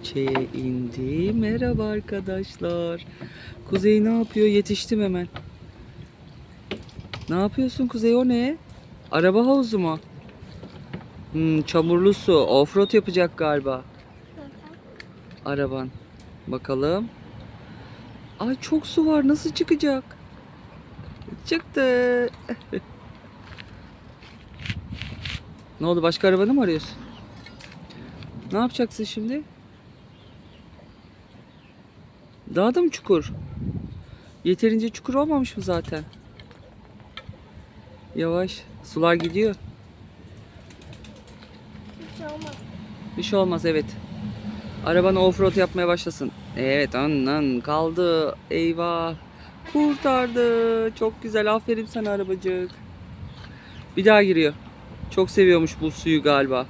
bahçeye indi. Merhaba arkadaşlar. Kuzey ne yapıyor? Yetiştim hemen. Ne yapıyorsun Kuzey o ne? Araba havuzu mu? Hmm, çamurlu su. Offroad yapacak galiba. Araban. Bakalım. Ay çok su var. Nasıl çıkacak? Çıktı. ne oldu? Başka arabanı mı arıyorsun? Ne yapacaksın şimdi? Daha da mı çukur? Yeterince çukur olmamış mı zaten? Yavaş. Sular gidiyor. Hiç şey olmaz. Bir şey olmaz evet. Arabanı offroad yapmaya başlasın. Evet anan kaldı. Eyvah. Kurtardı. Çok güzel. Aferin sana arabacık. Bir daha giriyor. Çok seviyormuş bu suyu galiba.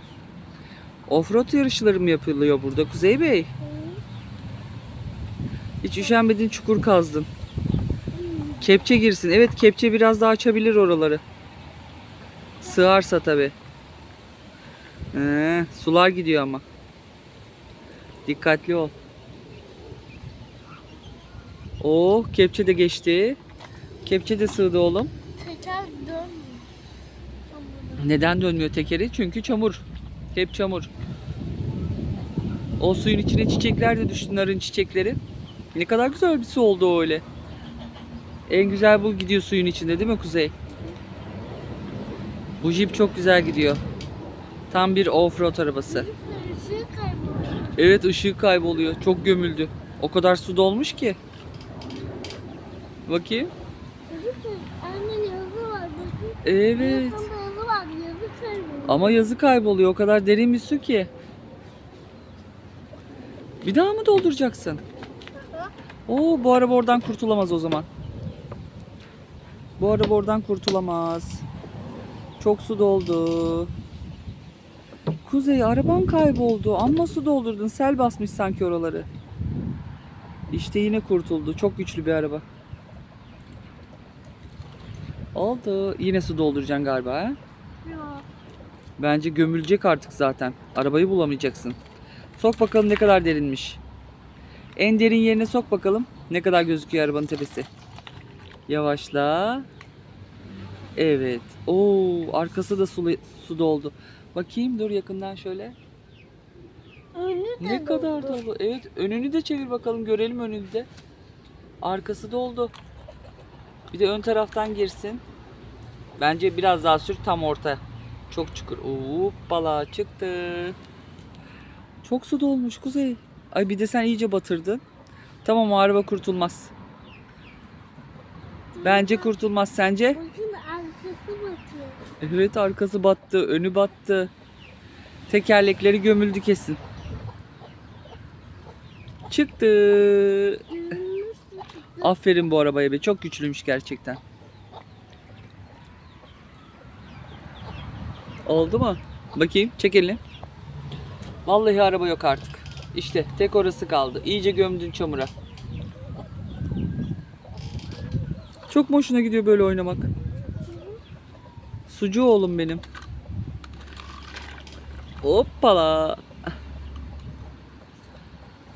Offroad yarışları mı yapılıyor burada Kuzey Bey? Hiç üşenmedin çukur kazdın. Kepçe girsin. Evet kepçe biraz daha açabilir oraları. Sığarsa tabi. Ee, sular gidiyor ama. Dikkatli ol. Oo, kepçe de geçti. Kepçe de sığdı oğlum. Teker dönmüyor. Neden dönmüyor tekeri? Çünkü çamur. Hep çamur. O suyun içine çiçekler de düştü, narın çiçekleri. Ne kadar güzel bir su oldu o öyle. En güzel bu gidiyor suyun içinde değil mi Kuzey? Bu jip çok güzel gidiyor. Tam bir offroad arabası. Evet ışığı kayboluyor. Çok gömüldü. O kadar su dolmuş ki. Bakayım. Evet. Ama yazı kayboluyor. O kadar derin bir su ki. Bir daha mı dolduracaksın? Oo bu araba oradan kurtulamaz o zaman. Bu araba oradan kurtulamaz. Çok su doldu. Kuzey araban kayboldu. Amma su doldurdun. Sel basmış sanki oraları. İşte yine kurtuldu. Çok güçlü bir araba. Oldu. Yine su dolduracaksın galiba ha? Yok. Bence gömülecek artık zaten. Arabayı bulamayacaksın. Sok bakalım ne kadar derinmiş. En derin yerine sok bakalım. Ne kadar gözüküyor arabanın tepesi. Yavaşla. Evet. Oo, arkası da su, su doldu. Bakayım dur yakından şöyle. Önü de Ne kadar doldu. dolu. Evet, önünü de çevir bakalım görelim önünü de. Arkası doldu. Bir de ön taraftan girsin. Bence biraz daha sür tam orta. Çok çukur. Hoppala çıktı. Çok su dolmuş Kuzey. Ay bir de sen iyice batırdın. Tamam o araba kurtulmaz. Bence kurtulmaz sence? Bakın arkası batıyor. Evet arkası battı, önü battı. Tekerlekleri gömüldü kesin. Çıktı. Aferin bu arabaya be. Çok güçlüymüş gerçekten. Oldu mu? Bakayım çek elini. Vallahi araba yok artık. İşte tek orası kaldı. İyice gömdün çamura. Çok mu hoşuna gidiyor böyle oynamak? Sucu oğlum benim. Hoppala.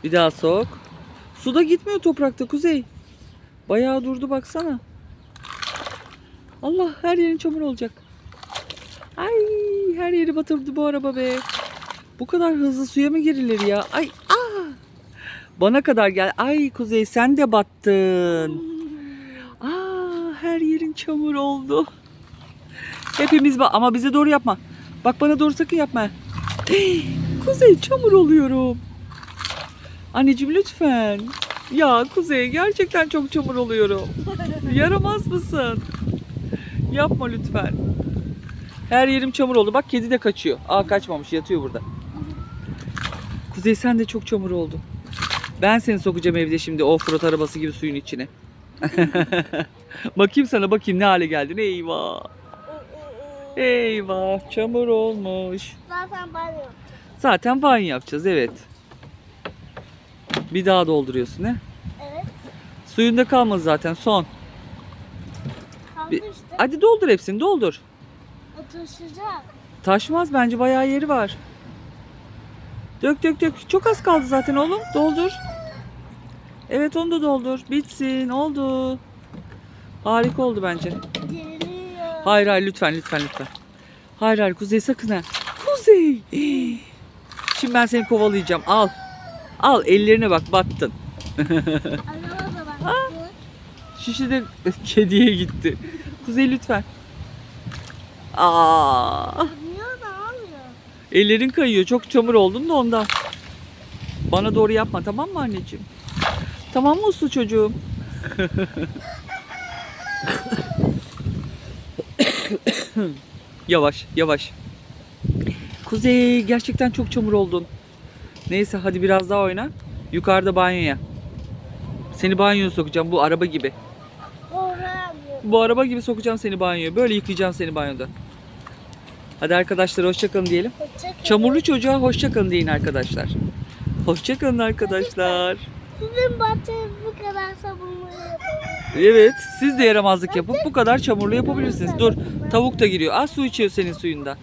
Bir daha sok. Suda gitmiyor toprakta Kuzey. Bayağı durdu baksana. Allah her yerin çamur olacak. Ay her yeri batırdı bu araba be. Bu kadar hızlı suya mı girilir ya? Ay ah. Bana kadar gel. Ay Kuzey sen de battın. Aa her yerin çamur oldu. Hepimiz ba ama bize doğru yapma. Bak bana doğru sakın yapma. Hey, Kuzey çamur oluyorum. Anneciğim lütfen. Ya Kuzey gerçekten çok çamur oluyorum. Yaramaz mısın? Yapma lütfen. Her yerim çamur oldu. Bak kedi de kaçıyor. Aa kaçmamış yatıyor burada. Kuzey sen de çok çamur oldun. Ben seni sokacağım evde şimdi offroad arabası gibi suyun içine. bakayım sana bakayım ne hale geldin. Eyvah. Eyvah çamur olmuş. Zaten banyo. Zaten banyo yapacağız evet. Bir daha dolduruyorsun he? Evet. Suyunda kalmadı zaten son. Kaldı işte. Hadi doldur hepsini doldur. O taşıyacak. Taşmaz bence bayağı yeri var. Dök dök dök. Çok az kaldı zaten oğlum. Doldur. Evet onu da doldur. Bitsin. Oldu. Harika oldu bence. Geliyor. Hayır hayır lütfen lütfen lütfen. Hayır hayır Kuzey sakın ha. Kuzey. Şimdi ben seni kovalayacağım. Al. Al ellerine bak battın. Baktı. Şişi de kediye gitti. Kuzey lütfen. Aa? Ellerin kayıyor. Çok çamur oldun da ondan. Bana doğru yapma tamam mı anneciğim? Tamam mı uslu çocuğum? yavaş yavaş. Kuzey gerçekten çok çamur oldun. Neyse hadi biraz daha oyna. Yukarıda banyoya. Seni banyoya sokacağım bu araba gibi. Bu araba gibi sokacağım seni banyoya. Böyle yıkayacağım seni banyoda. Hadi arkadaşlar hoşçakalın diyelim. Hoşçakalın. Çamurlu çocuğa hoşçakalın deyin arkadaşlar. Hoşçakalın arkadaşlar. Sizin bahçeniz bu kadar sabunlu. Evet siz de yaramazlık yapıp bu kadar çamurlu yapabilirsiniz. Dur tavuk da giriyor. Az su içiyor senin suyunda.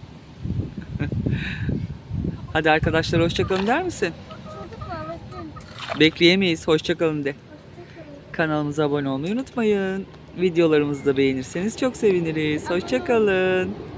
Hadi arkadaşlar hoşçakalın der misin? Bekleyemeyiz. Hoşçakalın de. Kanalımıza abone olmayı unutmayın. Videolarımızı da beğenirseniz çok seviniriz. Hoşçakalın.